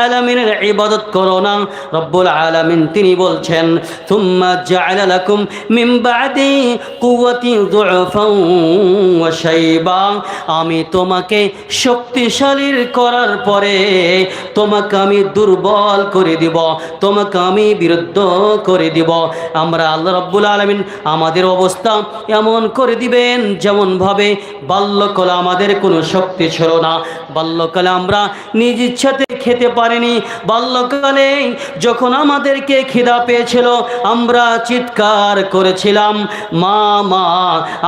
আলামিনের ইবাদত করো না। রব্বুল আলামিন তিনি বলছেন থুম্মা জাআলা লাকুম মিন বাদি কুওয়াতি দুআফান ওয়া শাইবা। আমি তোমাকে শক্তিশালীর করার পরে তোমাকে আমি দুর্বল করে দিব, তোমাকে আমি বিরুদ্ধ করে দিব। আমরা আল্লাহ রব্বুল আলামিন আমাদের অবস্থা এমন করে দিবেন যেমন ভাবে বাল্যকালে আমাদের কোনো শক্তি ছিল না। বাল্যকালে আমরা নিজ ইচ্ছাতে খেতে পারিনি। বাল্যকালে যখন আমাদেরকে খিদা পেয়েছিল, আমরা চিৎকার করেছিলাম, মা মা।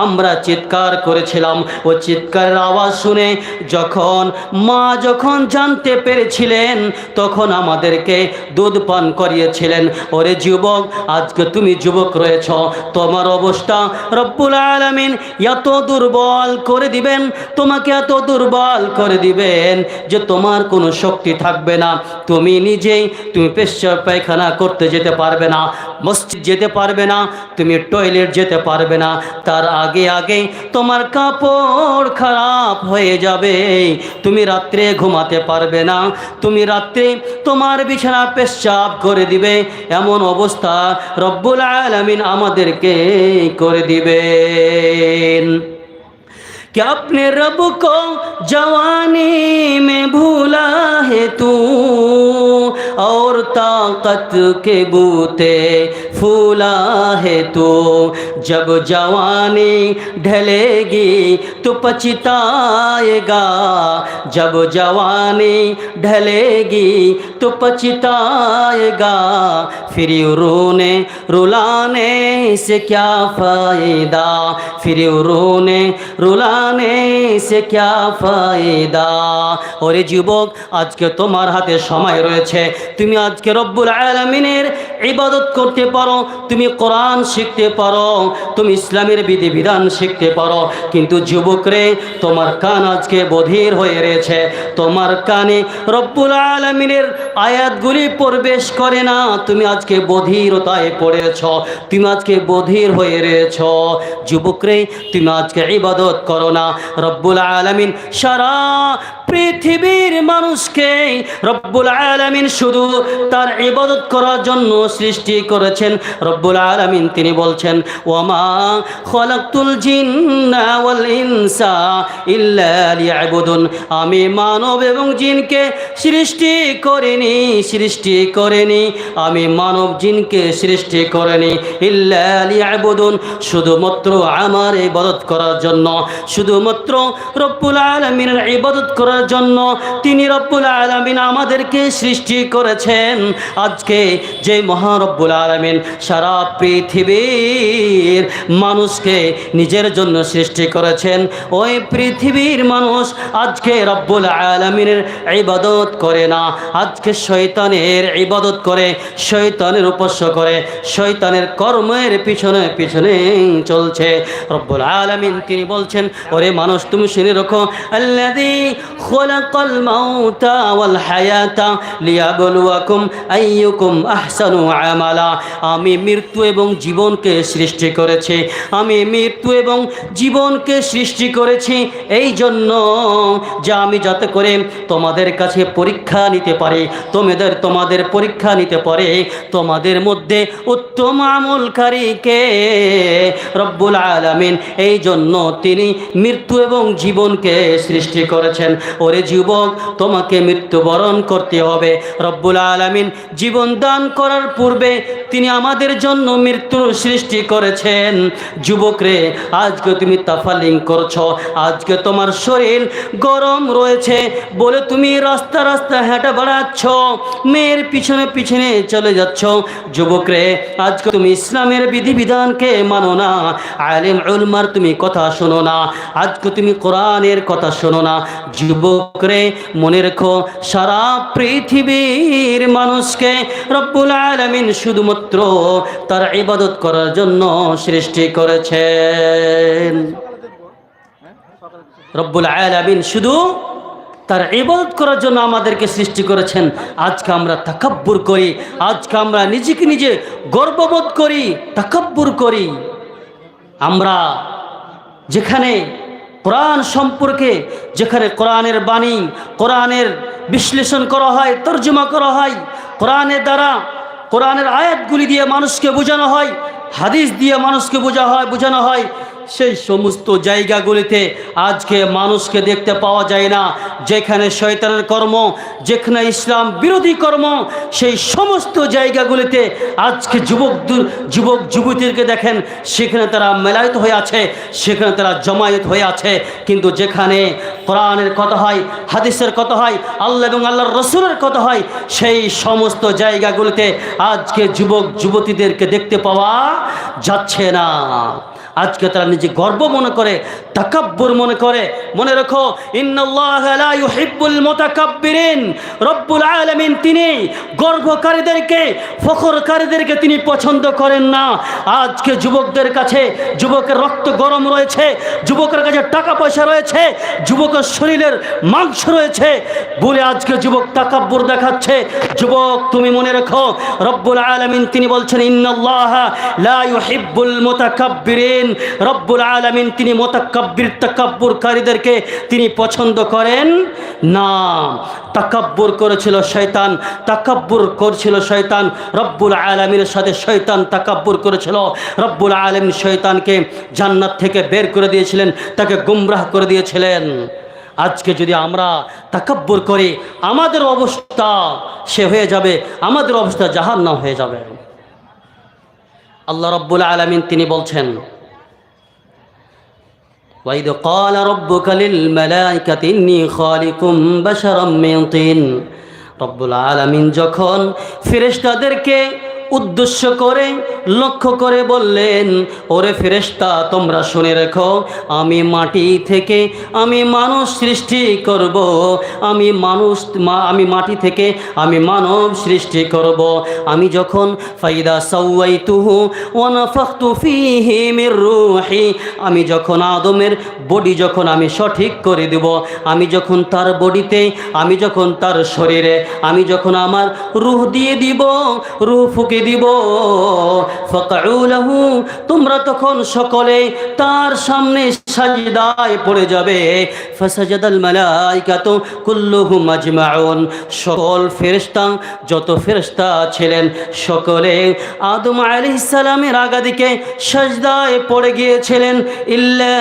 আমরা চিৎকার করেছিলাম। ও চিৎকারের আওয়াজ শুনে যখন মা যখন জানতে পেরেছিলেন, তখন আমাদেরকে দুধ পান করিয়েছিলেন। ওরে যুবক, আজকে তুমি যুবক রয়েছ, তোমার অবস্থা রব্বুল আলামিন এত দুর্বল করে দিবেন, তোমাকে এত দুর্বল করে দিবেন যে তোমার কোনো শক্তি থাকবে না। তুমি নিজেই, তুমি পেশাব পায়খানা করতে যেতে পারবে না, মসজিদ যেতে পারবে না, তুমি টয়লেট যেতে পারবে না, তার আগে আগে তোমার কাপড় খারাপ হয়ে যাবে, তুমি রাত্রে ঘুমাতে পারবে না, তুমি রাত্রে তোমার বিছানা পেশাব করে দিবে, এমন অবস্থা রব্বুল আলামিন আমাদেরকে করে দিবেন। कि अपने रब को जवानी में भूला है तू? और ताकत के बूते फूला है तू जब जवानी ढलेगी तो पछताएगा जब जवानी ढलेगी तो पछताएगा फिर रोने रुलाने से क्या फायदा फिर रोने रुलाने से क्या फायदा ওরে যুবক আজকে তোমার হাতে সময় রয়েছে তুমি আজকে রব্বুল আলমিনের ইবাদত করতে পারো তুমি কোরআন শিখতে পারো, তুমি ইসলামের বিধিবিধান শিখতে পারো, কিন্তু যুবকরে, তোমার কান আজকে বধির হয়ে রয়েছে। তোমার কানে রব্বুল আলমিনের আয়াতগুলি প্রবেশ করে না, তুমি আজকে বধিরতায় পড়েছ, তুমি আজকে বধির হয়ে রয়েছ। যুবকরে, তুমি আজকে ইবাদত করো না। রব্বুল আলমিন সারা পৃথিবীর মানুষকে রব্বুল আলামিন শুধু তার ইবাদত করার জন্য সৃষ্টি করেছেন। রব্বুল আলামিন তিনি বলছেন ওমা খলাকতুল জিন্না আমি মানব এবং জিনকে সৃষ্টি করিনি, সৃষ্টি করেনি। আমি মানব জিনকে সৃষ্টি করেনি, ইল্লা শুধুমাত্র আমার ইবাদত করার জন্য, শুধুমাত্র রব্বুল আলামিনের ইবাদত করার জন্য তিনি রব্বুল আলমিন আমাদেরকে সৃষ্টি করেছেন। আজকে যে মহারব্বুল আলমিন সারা পৃথিবীর মানুষকে নিজের জন্য সৃষ্টি করেছেন, ওই পৃথিবীর মানুষ আজকে রব্বুল আলমিনের ইবাদত করে না। আজকে শৈতানের ইবাদত করে শৈতানের উপস্য করে শৈতানের কর্মের পিছনে পিছনে চলছে। রব্বুল আলমিন তিনি বলছেন, ওরে মানুষ, তুমি শুনে রাখো আল্লাদি خلق الموت والحياة ليبلوكم أيكم أحسن عملا আমি মৃত্যু এবং জীবনকে সৃষ্টি করেছি আমি মৃত্যু এবং জীবনকে সৃষ্টি করেছি এই জন্য যে আমি যাতে করে তোমাদের কাছে পরীক্ষা নিতে পারি তোমাদের তোমাদের পরীক্ষা নিতে পারে তোমাদের মধ্যে উত্তম আমলকারীকে রব্বুল আলামিন এই জন্য তিনি মৃত্যু এবং জীবনকে সৃষ্টি করেছেন ওরে যুবক তোমাকে মৃত্যুবরণ করতে হবে। রব্বুল আলমিন জীবন দান করার পূর্বে তিনি আমাদের জন্য মৃত্যুর সৃষ্টি করেছেন। যুবকরে, আজকে তুমি তাফালিং করছ, আজকে তোমার শরীর গরম রয়েছে, বলে তুমি রাস্তা রাস্তা হেঁটে বেড়াচ্ছ, মেয়ের পিছনে পিছনে চলে যাচ্ছ। যুবক রে আজকে তুমি ইসলামের বিধিবিধানকে মানো না, আলিম, উলমার তুমি কথা শোনো না, আজকে তুমি কোরআনের কথা শোনো না। যুবক রে মনে রেখো, সারা পৃথিবীর মানুষকে রব্বুল আলমিন শুধুমাত্র তার ইবাদত করার জন্য সৃষ্টি করেছেন। রব্বুল আলমিন শুধু তার ইবাদত করার জন্য আমাদেরকে সৃষ্টি করেছেন। আজকে আমরা তাকাব্বুর করি, আজকে আমরা নিজেকে নিজে গর্ববোধ করি, তাকাব্বুর করি। আমরা যেখানে কোরআন সম্পর্কে, যেখানে কোরআনের বাণী, কোরআনের বিশ্লেষণ করা হয়, তর্জমা করা হয়, কোরআনের দ্বারা কোরআনের আয়াতগুলি দিয়ে মানুষকে বোঝানো হয় হাদিস দিয়ে মানুষকে বোঝা হয় বোঝানো হয়। সেই সমস্ত জায়গাগুলিতে আজকে মানুষকে দেখতে পাওয়া যায় না, যেখানে শয়তানের কর্ম, যেখানে ইসলাম বিরোধী কর্ম, সেই সমস্ত জায়গাগুলিতে আজকে যুবক যুবক, যুবতীদেরকে দেখেন, সেখানে তারা মেলায়ত হয়ে আছে, সেখানে তারা জমায়েত হয়ে আছে। কিন্তু যেখানে কোরআনের কথা হয়, হাদিসের কথা হয়, আল্লাহ এবং আল্লাহর রসুলের কথা হয়, সেই সমস্ত জায়গাগুলিতে আজকে যুবক, যুবতীদেরকে দেখতে পাওয়া যাচ্ছে না। আজকে তারা নিজে গর্ব মনে করে, তাকাব্বুর মনে করে। মনে রাখো, ইন্নাল্লাহ লা ইউহিব্বুল মুতাকাব্বিরিন। রব্বুল আলামিন তিনি গর্বকারীদেরকে ফখরকারীদেরকে তিনি পছন্দ করেন না। আজকে যুবকদের কাছে, যুবকের রক্ত গরম রয়েছে, যুবকের কাছে টাকা পয়সা রয়েছে, যুবকের শরীরের মাংস রয়েছে। বলে আজকে যুবক তাকাব্বুর দেখাচ্ছে। যুবক, তুমি মনে রাখো, রব্বুল আলামিন তিনি বলছেন, ইন্নাল্লাহ লা ইউহিব্বুল মুতাকাব্বিরিন। রব্বুল আলামিন তিনি মুতাকাব্বির তাকাব্বুরকারীদেরকে তিনি পছন্দ করেন না। তাকাব্বুর করেছিল শয়তান, তাকাব্বুর করছিল শয়তান, রব্বুল আলামিনের সাথে শয়তান তাকাব্বুর করেছিল। রব্বুল আলামিন শয়তানকে জান্নাত থেকে বের করে দিয়েছিলেন, তাকে গুমরাহ করে দিয়েছিলেন। আজকে যদি আমরা তাকাব্বুর করি, আমাদের অবস্থা সে হয়ে যাবে, আমাদের অবস্থা জাহান্নাম হয়ে যাবে। আল্লাহ রব্বুল আলামিন তিনি বলছেন وإذ قال ربك للملائكة إني خالق بشرا من طين রব্বুল আলামিন যখন ফেরেশতাদেরকে উদ্দেশ্য করে, লক্ষ্য করে বললেন, ওরে ফেরেশতা, তোমরা শুনে রেখো, আমি মাটি থেকে আমি মানুষ সৃষ্টি করব, আমি মানুষ আমি মাটি থেকে আমি মানব সৃষ্টি করব। আমি যখন ফাইদা সাউয়াইতুহু ওয়া নাফাখতু ফীহি মির রূহি, আমি যখন আদমের বডি যখন আমি সঠিক করে দেব, আমি যখন তার বডিতে, আমি যখন তার শরীরে, আমি যখন আমার রুহ দিয়ে দিব, রুহ ফুকে দিব। ফকাউলাহু তোমরা তখন সকলে তার সামনে সাজদায় পড়ে যাবে। ফাসাজাদাল মালাইকাতু কুল্লুহুম আজমাউন। সকল ফেরেশতা, যত ফেরেশতা ছিলেন সকলে আদম আলাইহিস সালামের আগাদিকে সাজদায় পড়ে গিয়েছিলেন। ইল্লা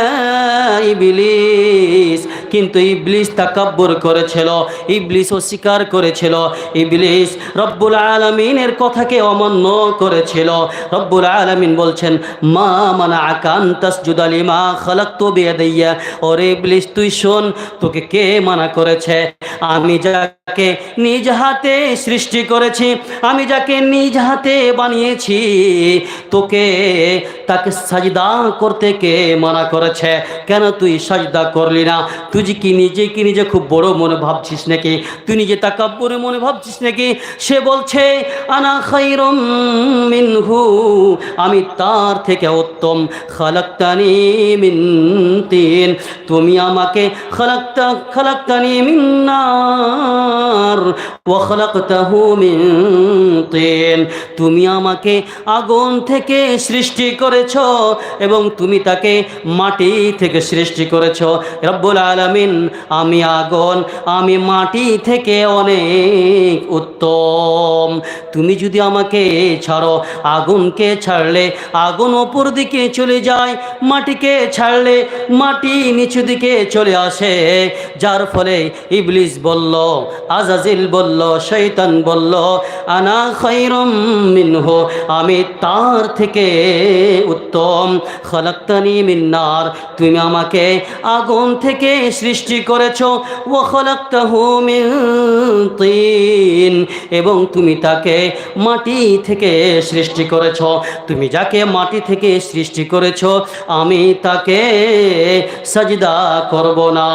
ইবলিস। কিন্তু ইবলিস তাকাব্বুর করেছিল ইবলিস অস্বীকার করেছিল। ইবলিস রব্বুল আলামিনের কথাকে অমান্য করেছিল। রব্বুল আলামিন বলছেন, মা মানা আকান তাসজুদা লিমা খালাকতু বিয়াদাইয়া ওরে ইবলিস, তুই শোন, তোকে কে মানা করেছে? আমি যাকে নিজ হাতে সৃষ্টি করেছি, আমি যাকে নিজ হাতে বানিয়েছি, তোকে তাকে সাজদা করতে কে মানা করেছে? কেন তুই সাজদা করলি না? তুই কি নিজে কি নিজে খুব বড় মনে ভাবছিস নাকি? তুই নিজে তাকাব্বরে মনে ভাবছিস নাকি? সে বলছে, আনা খাইরম মিনহু, আমি তার থেকে উত্তম। খালাক্তানি মিন তিন। তুমি আমাকে খালাক্তা, খালাক্তানি মিন নার। ওয়া খালাকতাহু মিন তিন। তুমি আমাকে আগুন থেকে সৃষ্টি করেছ এবং তুমি তাকে মাটি থেকে সৃষ্টি করেছ। রব্বুল আলামিন, আমি আগুন আমি মাটি থেকে অনেক উত্তম। তুমি যদি আমাকে ছাড়ো, আগুনকে ছাড়লে, আগুন ওপর দিকে চলে যায়, মাটিকে ছাড়লে, মাটি নিচু দিকে চলে আসে। যার ফলে ইবলিস বলল, আজাজিল বলল শৈতান বলল, আনা খৈরম মিনহু, আমি তার থেকে উত্তম। খলাক্তানি মিন্নার। তুমি আমাকে আগুন থেকে সৃষ্টি করেছ। ও খলাক্তাহু তিন। এবং তুমি তাকে মাটি থেকে সৃষ্টি করেছ। তুমি যাকে মাটি থেকে সৃষ্টি করেছ, আমি তাকে সাজদা করব না।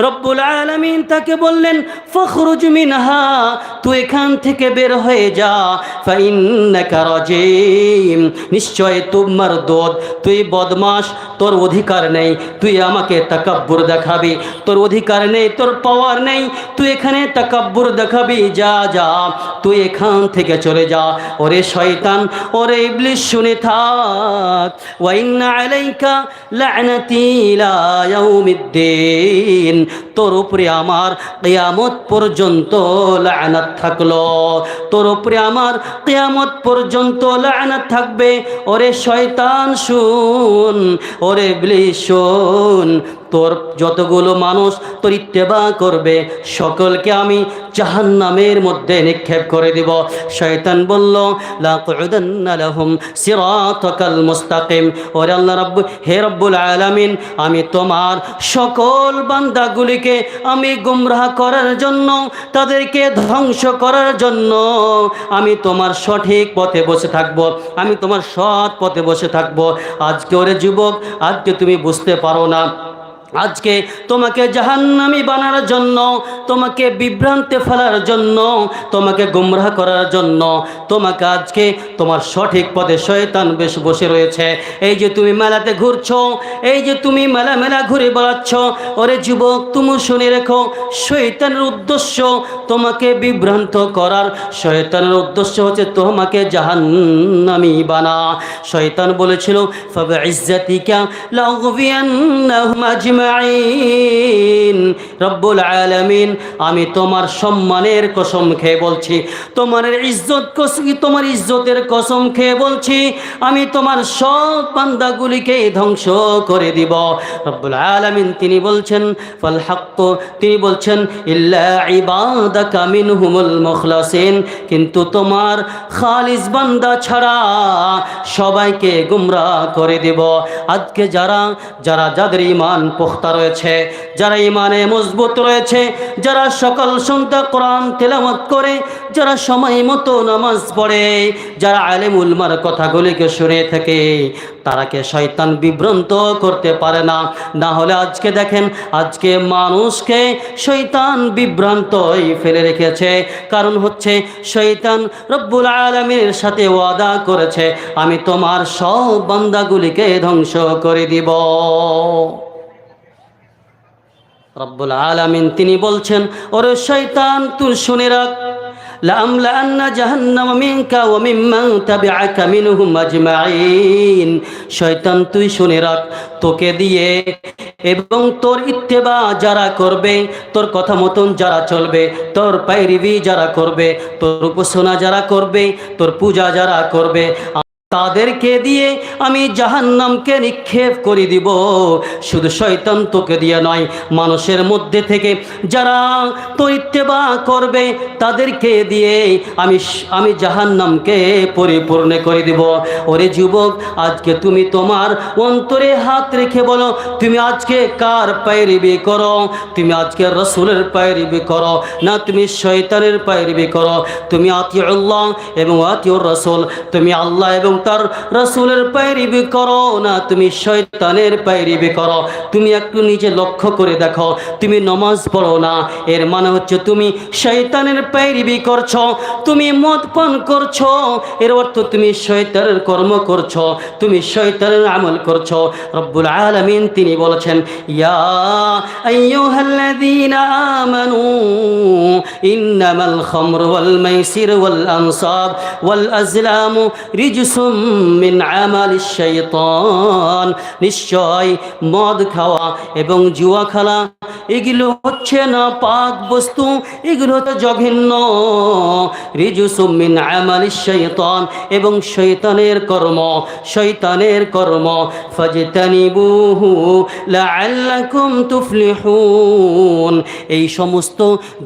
রব্বুল আলামিন তাকে বললেন, ফখরুজ মিনহা, তুই এখান থেকে বের হয়ে যা। ফাইন্নাকা রাজিম। নিশ্চয় তোমার দোদ। তুই বদমাস তোর অধিকার নেই। তুই আমাকে তাকাব্বুর দেখাবি। তোর অধিকার নেই, তোর পাওয়ার নেই। তুই এখানে তাকাব্বুর দেখাবি। যা যা, তুই এখান থেকে চলে যা। ওরে শয়তান, ওরে ইবলিশ, শুনে থাক। ওয়াইন্না আলাইকা লা'নাতি ইলা ইয়াউমিদ্দিন। তোর উপরে আমার কিয়ামত পর্যন্ত লা'নাত থাকল। তোর উপরে আমার কিয়ামত পর্যন্ত লা'নাত থাকবে। ওরে শয়তান শুন ওরে ইবলিশ শুন তোর যতগুলো মানুষ তোর ইত্তেবা করবে, সকলকে আমি জাহান্নামের মধ্যে নিক্ষেপ করে দিব। শয়তান বলল লাহুম সিরাতাকাল মুস্তাকিম। ওরে আল্লাহ রাব্বু, হে রব্বুল আলামিন, আমি তোমার সকল বান্দাগুলিকে আমি গুমরাহ করার জন্য, তাদেরকে ধ্বংস করার জন্য আমি তোমার সঠিক পথে বসে থাকব। আমি তোমার সৎ পথে বসে থাকব। আজকে ওরে যুবক, আজকে তুমি বুঝতে পারো না। আজকে তোমাকে জাহান্নামি বানার জন্য, তোমাকে বিভ্রান্তে ফেলার জন্য, তোমাকে গুমরাহ করার জন্য, তোমাকে আজকে তোমার সঠিক পথে শয়তান বেশ বসে রয়েছে। এই যে তুমি মেলাতে ঘুরছো, এই যে তুমি মেলা মেলা ঘুরে বেড়াচ্ছ, ওরে যুবক, তুমি শুনে রেখো, শয়তানের উদ্দেশ্য তোমাকে বিভ্রান্ত করার, শয়তানের উদ্দেশ্য হচ্ছে তোমাকে জাহান্নামি বানা। শয়তান বলেছিল ফাবে ইজ্জাতিকা লাউগবিয়ান্নাহুম আজমাইন। রব্বুল আলামিন, আমি তোমার সম্মানের কসম খেয়ে বলছি, তোমার ইজ্জত তোমার ইজ্জতের কসম খেয়ে বলছি, আমি তোমার সব বান্দাগুলিকে ধ্বংস করে দিব। রব্বুল আলামিন, তিনি বলছেন, ফল হাক্ক তিনি বলছেন, ইল্লা ইবাদাকা মিনহুমুল মুখলাসিন কিন্তু তোমার খালিস বান্দা ছাড়া সবাইকে গুমরাহ করে দেব। আজকে যারা যারা যাদের ইমান পোখতা রয়েছে, যারা ইমানে মজবুত রয়েছে, যারা সকাল সন্ধ্যা কোরআন তেলামত করে, যারা সময় মতো নামাজ পড়ে, যারা আলেম উলমার কথাগুলিকে শুনে থাকে তারাকে শয়তান বিভ্রান্ত করতে পারে না। না হলে আজকে দেখেন, আজকে মানুষকে শৈতান বিভ্রান্তই ফেলে রেখেছে। কারণ হচ্ছে শৈতান রব্বুল আলমীর সাথে ওয়াদা করেছে, আমি তোমার সব বান্দাগুলিকে ধ্বংস করে দিব। রব্বুল আলামিন তিনি বলছেন ওরে শয়তান তুই শুনে রাখ لأملأن جهنم منك وممن تبعك منهم أجمعين শয়তান তুই শুনে রাখ তোকে দিয়ে এবং তোর ইত্তেবা যারা করবে তোর কথা মতন যারা চলবে তোর পায়রিবি যারা করবে তোর উপাসনা যারা করবে তোর পূজা যারা করবে তাদেরকে দিয়ে আমি জাহান্নামকে নিক্ষেপ করে দিব। শুধু শয়তান তোকে দিয়ে নয়, মানুষের মধ্যে থেকে যারা তোর ইত্তেবা করবে, তাদেরকে দিয়ে আমি আমি জাহান্নামকে পরিপূর্ণ করে দিব। ওরে যুবক, আজকে তুমি তোমার অন্তরে হাত রেখে বলো, তুমি আজকে কার পায়রিবি করো? তুমি আজকে রসুলের পায়রিবি করো না তুমি শয়তানের পায়রিবি করো? তুমি আতিউল্লাহ এবং আতিউর রসুল, তুমি আল্লাহ এবং তার রসুলের পায়রিবি করো না, তুমি শয়তানের পায়রিবি করো। তুমি একটু নিজে লক্ষ্য করে দেখো, তুমি নমাজ পড়ো না। এর মানে হচ্ছে তুমি শয়তানের পায়রিবি করছ, তুমি মদ পান করছ। এর অর্থ তুমি শয়তানের কর্ম করছ, তুমি শয়তানের আমল করছ। রব্বুল আলামিন তিনি বলেছেন, ইয়া আইয়ুহাল্লাযীনা আমানু, ইন্নামাল মিন আমালিশ শাইতান। নিশ্চয় মদ খাওয়া এবং জুয়া খেলা, এগুলো হচ্ছে না পাক বস্তু, এগুলো হচ্ছে জঘন্য। রিজুসুম মিন আমালিশ শাইতান এবং শয়তানের কর্ম শয়তানের কর্ম। ফাজতানিবুহু লাআল্লাকুম তুফলিহুন। এই সমস্ত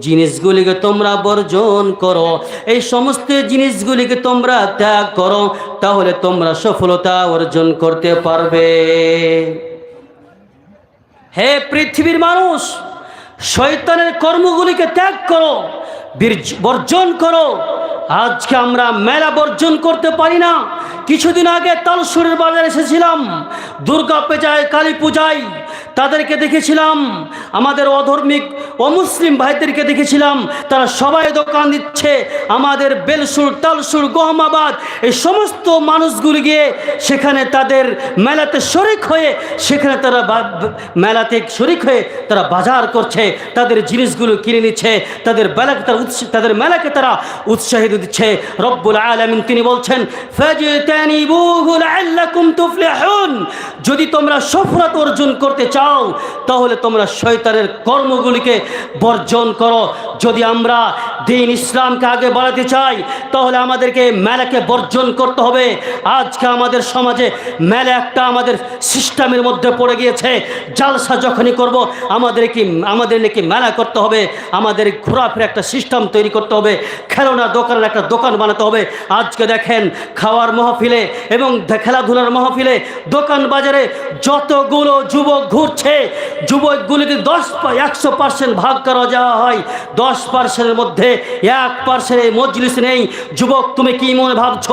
জিনিসগুলিকে তোমরা বর্জন করো, এই সমস্ত জিনিসগুলিকে তোমরা ত্যাগ করো। তাহলে তোমরা সফলতা অর্জন করতে পারবে। হে পৃথিবীর মানুষ শৈতানের কর্মগুলিকে ত্যাগ করো বীর- বর্জন করো আজকে আমরা মেলা বর্জন করতে পারি না। কিছুদিন আগে তালসুরের বাজারে এসেছিলাম। দুর্গা পূজায়, কালী পূজায় তাদেরকে দেখেছিলাম। আমাদের অধর্মিক অমুসলিম ভাইদেরকে দেখেছিলাম। তারা সবাই দোকান দিচ্ছে। আমাদের বেলসুর, তালসুর, গহমাবাদ এই সমস্ত মানুষগুলি গিয়ে সেখানে তাদের মেলাতে শরিক হয়ে সেখানে তারা মেলাতে শরিক হয়ে তারা বাজার করছে। তাদের জিনিসগুলো কিনে নিচ্ছে। তাদের বেলাকে তারা তাদের মেলাকে তারা উৎসাহিত দিচ্ছে, রব্বুল আলমিন তিনি বলছেন যদি তোমরা সফলতা অর্জন করতে চাও, তাহলে তোমরা শয়তানের কর্মগুলিকে বর্জন করো। যদি আমরা দিন ইসলামকে আগে বাড়াতে চাই, তাহলে আমাদেরকে মেলাকে বর্জন করতে হবে। আজকে আমাদের সমাজে মেলা একটা আমাদের সিস্টেমের মধ্যে পড়ে গিয়েছে। জালসা যখনই করব, আমাদের কি আমাদের নাকি মেলা করতে হবে। আমাদের ঘোরাফেরা একটা সিস্টেম তৈরি করতে হবে। খেলনা দোকানের একটা দোকান বানাতে হবে। আজকে দেখেন খাওয়ার মহফিলে এবং খেলাধুলার মহফিলে দোকান বাজারে যতগুলো যুবক ঘুরছে, যুবকগুলিকে দশ একশো পার্সেন্ট ভাগ করা যাওয়া হয় দশ পার্সেন্টের মধ্যে এক এই মজলিস নেই। যুবক, তুমি কি মনে ভাবছ?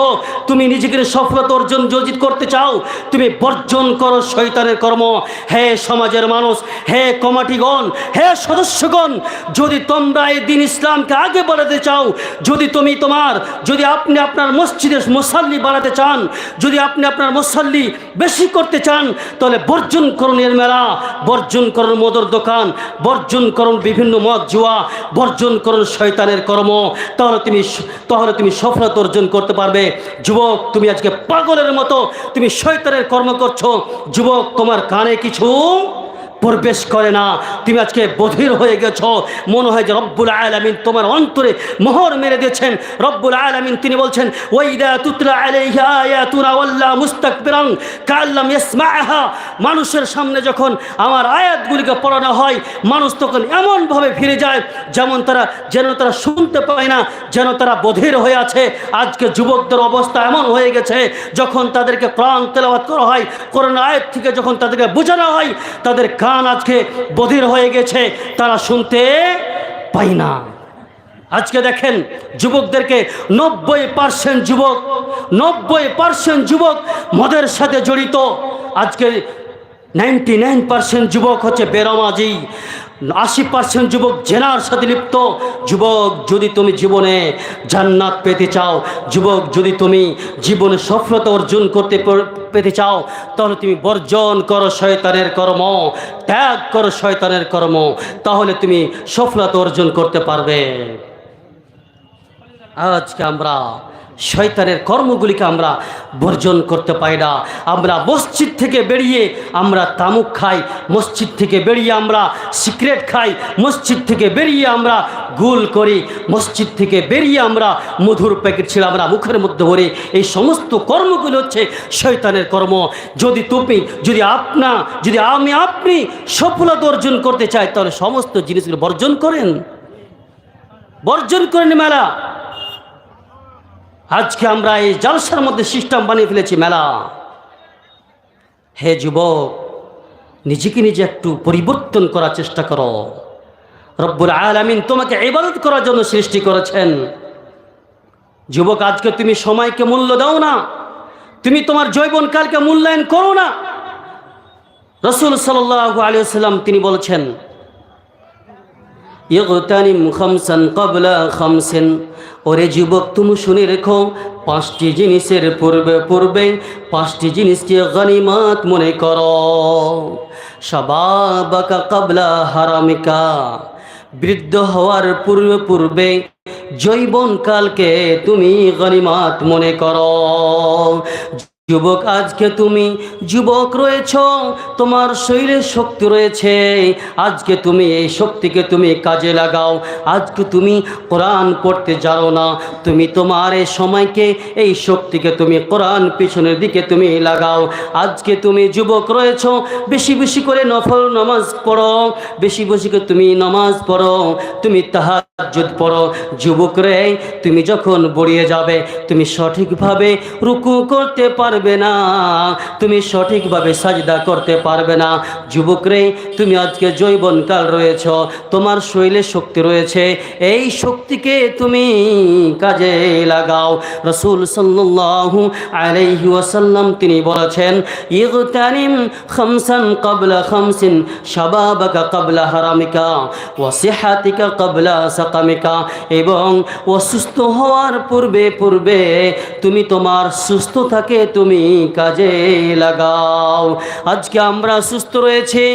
তুমি নিজেকে সফলতা অর্জন যোজিত করতে চাও? তুমি বর্জন করো শৈতানের কর্ম। হে সমাজের মানুষ, হে কমাটিগণ, হে সদস্যগণ, যদি তোমরা এই দিন ইসলামকে আগে বাড়াতে চাও, যদি তুমি তোমার, যদি আপনি আপনার মসজিদে মুসাল্লি বাড়াতে চান, যদি আপনি আপনার মুসাল্লি বেশি করতে চান, তাহলে বর্জন করুন এর মেলা বর্জন করুন মদর দোকান, বর্জন করুন বিভিন্ন মদ জুয়া, বর্জন করুন শয়তানের কর্ম, তাহলে তুমি তাহলে তুমি সফলতা অর্জন করতে পারবে। যুবক, তুমি আজকে পাগলের মতো, তুমি শয়তানের কর্ম করছ। যুবক, তোমার কানে কিছু প্রবেশ করে না। তুমি আজকে বধির হয়ে গেছ। মনে হয় যে রব্বুল আলামিন তোমার অন্তরে মোহর মেরে দিয়েছেন। রব্বুল আলামিন তিনি বলছেন মানুষের সামনে যখন আমার আয়াতগুলিকে পড়ানো হয়, মানুষ তখন এমনভাবে ফিরে যায় যেমন তারা, যেন তারা শুনতে পায় না, যেন তারা বধির হয়ে আছে। আজকে যুবকদের অবস্থা এমন হয়ে গেছে, যখন তাদেরকে প্রাণ তেলাওয়াত করা হয় করোনা আয়াত থেকে যখন তাদেরকে বোঝানো হয়, তাদের কান আজকে বধির হয়ে গেছে, তারা শুনতে পায় না। আজকে দেখেন যুবকদেরকে নব্বই পার্সেন্ট যুবক, নব্বই পার্সেন্ট যুবক মদের সাথে জড়িত। আজকে নাইনটি নাইন পার্সেন্ট যুবক হচ্ছে বেরমাজি আশি পার্সেন্ট যুবক জেনার সাথে লিপ্ত। যুবক, যদি তুমি জীবনে জান্নাত পেতে চাও, যুবক, যদি তুমি জীবনে সফলতা অর্জন করতে পেতে চাও, তাহলে তুমি বর্জন করো শয়তানের কর্ম, ত্যাগ করো শয়তানের কর্ম, তাহলে তুমি সফলতা অর্জন করতে পারবে। আজকে আমরা শয়তানের কর্মগুলিকে আমরা বর্জন করতে পারি না। আমরা মসজিদ থেকে বেরিয়ে আমরা তামুক খাই, মসজিদ থেকে বেরিয়ে আমরা সিগারেট খাই, মসজিদ থেকে বেরিয়ে আমরা গুল করি, মসজিদ থেকে বেরিয়ে আমরা মধুর প্যাকেট ছিল আমরা মুখের মধ্যে ভরে এই সমস্ত কর্মগুলো হচ্ছে শয়তানের কর্ম। যদি তুমি, যদি আপনা, যদি আমি আপনি সফলতা অর্জন করতে চাই, তাহলে সমস্ত জিনিসগুলো বর্জন করেন। বর্জন করেন মেলা আজকে আমরা এই জালসার মধ্যে সিস্টেম বানিয়ে ফেলেছি মেলা। হে যুবক, নিজেকে নিজে একটু পরিবর্তন করার চেষ্টা করো। রব্বুল আলামিন তোমাকে ইবাদত করার জন্য সৃষ্টি করেছেন। যুবক, আজকে তুমি সময়কে মূল্য দাও না। তুমি তোমার জৈবনকালকে মূল্যায়ন করো না। রসুল সাল্লাহ আলিয়াল্লাম তিনি বলছেন ওরে যুবক, তুমি শুনে রেখো, পাঁচটি জিনিসের পূর্বে পূর্বে পাঁচটি জিনিসকে গনিমাত মনে কর। সবাবাকা কবলা হারামিকা, বৃদ্ধ হওয়ার পূর্বে পূর্বে জৈবন কালকে তুমি গনিমাত মনে করো। যুবক, আজকে তুমি যুবক রয়েছ, তোমার শরীরে শক্তি রয়েছে। আজকে তুমি এই শক্তিকে তুমি কাজে লাগাও। আজকে তুমি কোরআন পড়তে যাও না। তুমি তোমার এই সময়কে, এই শক্তিকে তুমি কোরআন পিছনের দিকে তুমি লাগাও। আজকে তুমি যুবক রয়েছ, বেশি বেশি করে নফল নামাজ পড়ো। বেশি বেশি করে তুমি নামাজ পড়ো। তুমি তাহা তাহাজ্জুদ পড়ো। যুবক রে, তুমি যখন বড়িয়ে যাবে, তুমি সঠিকভাবে রুকু করতে পারবে না। তুমি সঠিকভাবে সাজদা করতে পারবে না। যুবক রে, তুমি আজকে জৈবনকাল রয়েছ, তোমার শরীরে শক্তি রয়েছে। এই শক্তিকে তুমি কাজে লাগাও। রসুল সাল্লাল্লাহু আলাইহি ওয়াসাল্লাম তিনি বলেছেন, ইগতানিম খামসান ক্বাবলা খামসিন, শাবাবাকা ক্বাবলা হারামিকা, ওয়া সিহাতিকা সাকামিকা এবং অসুস্থ হওয়ার পূর্বে পূর্বে তুমি তোমার সুস্থতাকে তুমি কাজে লাগাও। আজকে আমরা সুস্থ রয়েছি,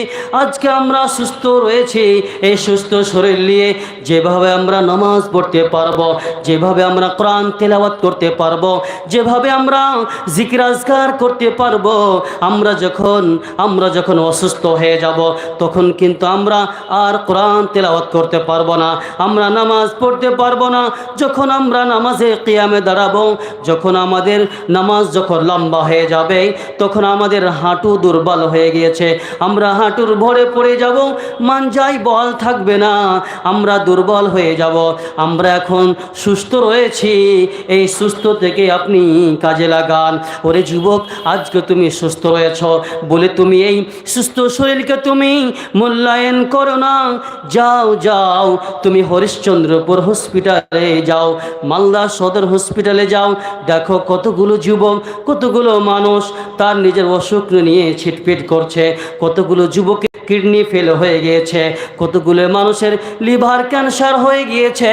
আজকে আমরা সুস্থ রয়েছি। এই সুস্থ শরীর নিয়ে যেভাবে আমরা নামাজ পড়তে পারব, যেভাবে আমরা কোরআন তেলাওয়াত করতে পারব, যেভাবে আমরা জিকির আজকার করতে পারব, আমরা যখন আমরা যখন অসুস্থ হয়ে যাব, তখন কিন্তু আমরা আর কোরআন তেলাওয়াত করতে পারব না। আমরা নামাজ পড়তে পারব না, যখন আমরা নামাজে কিয়ামে দাঁড়াবো, যখন আমাদের নামাজ যখন লম্বা হয়ে যাবে, তখন আমাদের হাঁটু দুর্বল হয়ে গিয়েছে। আমরা হাঁটুর ভরে পড়ে যাব মানজাই বল থাকবে না, আমরা দুর্বল হয়ে যাব। আমরা এখন সুস্থ রয়েছি, এই সুস্থ থেকে আপনি কাজে লাগান। ওরে যুবক, আজকে তুমি সুস্থ রয়েছ, বলে তুমি এই সুস্থ শরীরকে তুমি মূল্যায়ন করো না। যাও যাও, তুমি হরিশ্চন্দ্রপুর হসপিটালে যাও, মালদা সদর হসপিটালে যাও। দেখো কতগুলো যুবক, কতগুলো মানুষ তার নিজের অসুখ নিয়ে ছিটপিট করছে। কতগুলো যুবকের কিডনি ফেল হয়ে গিয়েছে, কতগুলো মানুষের লিভার ক্যান্সার হয়ে গিয়েছে,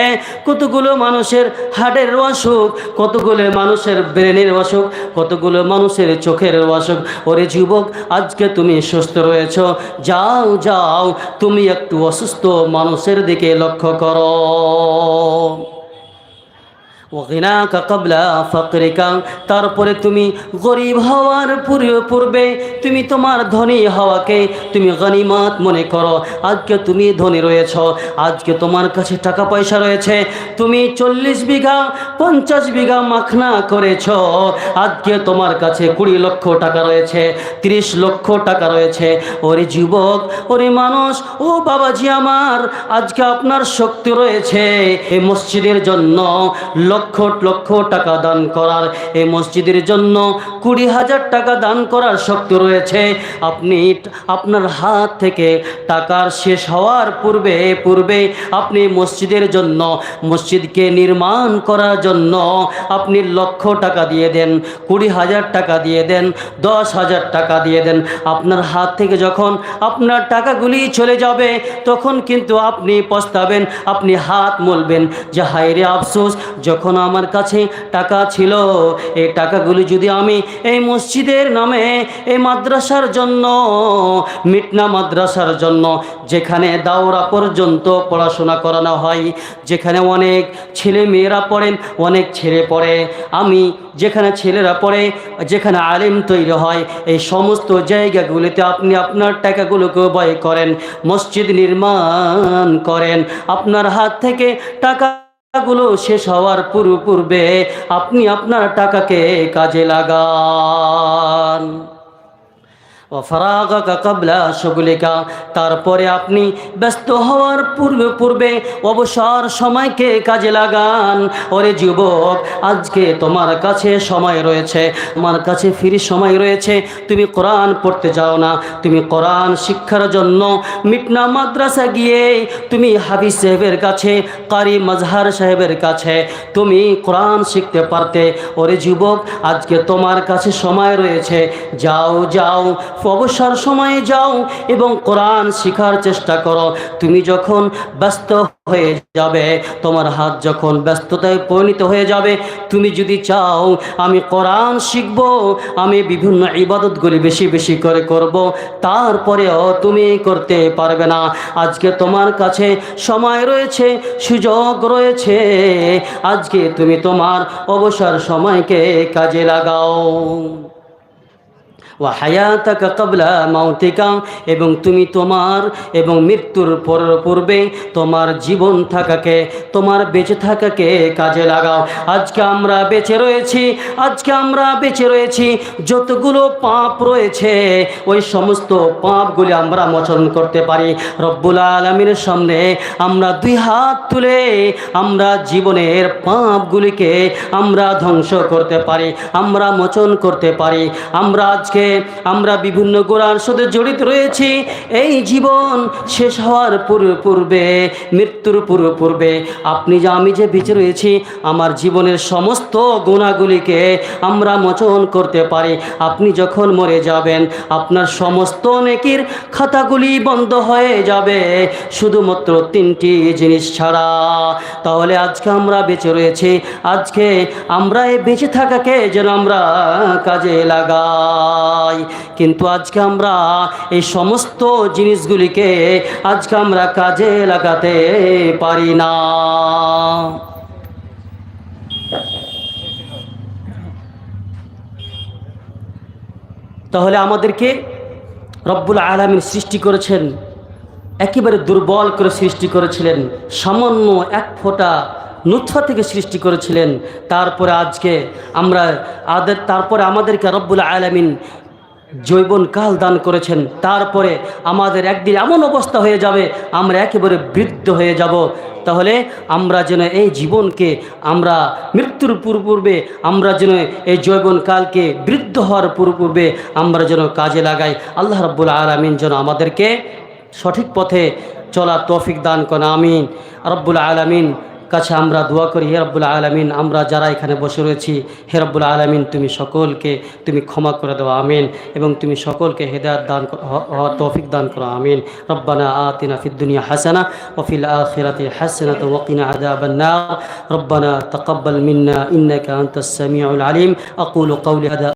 কতগুলো মানুষের হার্টের অসুখ, কতগুলো মানুষের ব্রেনের অসুখ, কতগুলো মানুষের চোখের অসুখ। ওরে যুবক, আজকে তুমি সুস্থ রয়েছ, যাও যাও, তুমি একটু অসুস্থ মানুষের দিকে লক্ষ্য করো। তারপরে তুমি গরিব হওয়ার পূর্বে তুমি তোমার ধনী হওয়াকে তুমি গনিমাত মনে করো। আজকে তুমি ধনী রয়েছ, আজকে তোমার কাছে টাকা পয়সা রয়েছে, তুমি চল্লিশ বিঘা, পঞ্চাশ বিঘা মাখনা করেছ, আজকে তোমার কাছে কুড়ি লক্ষ টাকা রয়েছে, তিরিশ লক্ষ টাকা রয়েছে। ওরে যুবক, ওরে মানুষ, ও বাবাজি আমার, আজকে আপনার শক্তি রয়েছে এই মসজিদের জন্য লক্ষ লক্ষ লক্ষ টাকা দান করার। এই মসজিদের জন্য কুড়ি হাজার টাকা দান করার শক্তি রয়েছে। আপনি আপনার হাত থেকে টাকার শেষ হওয়ার পূর্বে পূর্বে আপনি মসজিদের জন্য, মসজিদকে নির্মাণ করার জন্য আপনি লক্ষ টাকা দিয়ে দেন, কুড়ি হাজার টাকা দিয়ে দেন, দশ হাজার টাকা দিয়ে দেন। আপনার হাত থেকে যখন আপনার টাকাগুলি চলে যাবে, তখন কিন্তু আপনি পস্তাবেন, আপনি হাত মলবেন। যে হায়রে আফসোস, যখন আমার কাছে টাকা ছিল। এই টাকাগুলি যদি আমি এই মসজিদের নামে, এই মাদ্রাসার জন্য, মিটনা মাদ্রাসার জন্য, যেখানে দাওরা পর্যন্ত পড়াশোনা করানো হয়, যেখানে অনেক ছেলে মেয়েরা পড়েন, অনেক ছেলে পড়ে, আমি যেখানে ছেলেরা পড়ে, যেখানে আলিম তৈরি হয়, এই সমস্ত জায়গাগুলিতে আপনি আপনার টাকাগুলোকে ব্যয় করেন, মসজিদ নির্মাণ করেন, আপনার হাত থেকে টাকা গুলো শেষ হওয়ার পূর্ব পূর্বে আপনি আপনার টাকাকে কাজে লাগান। ফরাগাকা কাবলা তারপরে আপনি ব্যস্ত হওয়ার পূর্বে পূর্বে অবসর সময়কে কাজে লাগান। ওরে যুবক, আজকে তোমার কাছে সময় রয়েছে, তোমার কাছে ফ্রি সময় রয়েছে, তুমি কোরআন পড়তে যাও না, তুমি কোরআন শিক্ষার জন্য মিটনা মাদ্রাসা গিয়ে তুমি হাফিজ সাহেবের কাছে, কারি মজহার সাহেবের কাছে, তুমি কোরআন শিখতে পারতে। ওরে যুবক, আজকে তোমার কাছে সময় রয়েছে, যাও যাও অবসর সময়ে যাও এবং কোরআন শিখার চেষ্টা করো। তুমি যখন ব্যস্ত হয়ে যাবে, তোমার হাত যখন ব্যস্ততায় পরিণত হয়ে যাবে, তুমি যদি চাও, আমি কোরআন শিখব, আমি বিভিন্ন ইবাদতগুলি বেশি বেশি করে করব, তারপরেও তুমি করতে পারবে না। আজকে তোমার কাছে সময় রয়েছে, সুযোগ রয়েছে, আজকে তুমি তোমার অবসর সময়কে কাজে লাগাও। ও হায়াতাকা কাবলা মাউতিকা, এবং তুমি তোমার এবং মৃত্যুর পর পূর্বে তোমার জীবন থাকাকে, তোমার বেঁচে থাকাকে কাজে লাগাও। আজকে আমরা বেঁচে রয়েছি, আজকে আমরা বেঁচে রয়েছি, যতগুলো পাপ রয়েছে, ওই সমস্ত পাপগুলি আমরা মোচন করতে পারি। রব্বুল আলমীর সামনে আমরা দুই হাত তুলে আমরা জীবনের পাপগুলিকে আমরা ধ্বংস করতে পারি, আমরা মোচন করতে পারি। আমরা আজকে আমরা বিভিন্ন গোড়ার সাথে জড়িত রয়েছি। এই জীবন শেষ হওয়ার পূর্ব- মৃত্যুর পূর্ব পূর্বে। আপনি যে আমি যে বেঁচে রয়েছি, আমার জীবনের সমস্ত গুণাগুলিকে আমরা মোচন করতে পারি। আপনি যখন মরে যাবেন, আপনার সমস্ত নেকির খাতাগুলি বন্ধ হয়ে যাবে। শুধুমাত্র তিনটি জিনিস ছাড়া। তাহলে আজকে আমরা বেঁচে রয়েছি। আজকে আমরা এই বেঁচে থাকাকে যেন আমরা কাজে লাগাই কিন্তু আজকে আমরা এই সমস্ত জিনিসগুলিকে আজকে আমরা কাজে লাগাতে পারি না। তাহলে আমাদেরকে রব্বুল আলমিন সৃষ্টি করেছেন, একেবারে দুর্বল করে সৃষ্টি করেছিলেন, সামান্য এক ফোঁটা নুৎফা থেকে সৃষ্টি করেছিলেন। তারপরে আজকে আমরা আদের তারপরে আমাদেরকে রব্বুল আলমিন জৈবন কাল দান করেছেন। তারপরে আমাদের একদিন এমন অবস্থা হয়ে যাবে, আমরা একেবারে বৃদ্ধ হয়ে যাব। তাহলে আমরা যেন এই জীবনকে, আমরা মৃত্যুর পূর্বে আমরা যেন এই জৈবন কালকে বৃদ্ধ হওয়ার পূর্বে আমরা যেন কাজে লাগাই। আল্লাহ রব্বুল আলমিন যেন আমাদেরকে সঠিক পথে চলা তৌফিক দান করেন, আমিন। রব্বুল আলমিন কাছে আমরা দোয়া করি হে রব্বুল আলমিন আমরা যারা এখানে বসে রয়েছি হে রব্বুল আলমিন তুমি সকলকে তুমি ক্ষমা করে দেওয়া আমিন এবং তুমি সকলকে হেদায়ত দান কর- হ- হওয়ার তৌফিক দান করো আমিন রব্বানা আতিনা ফিদ দুনিয়া হাসানা وفي الآخرة حسنة وقنا عذاب النار ربنا تقبل منا إنك أنت السميع العليم أقول قولي هذا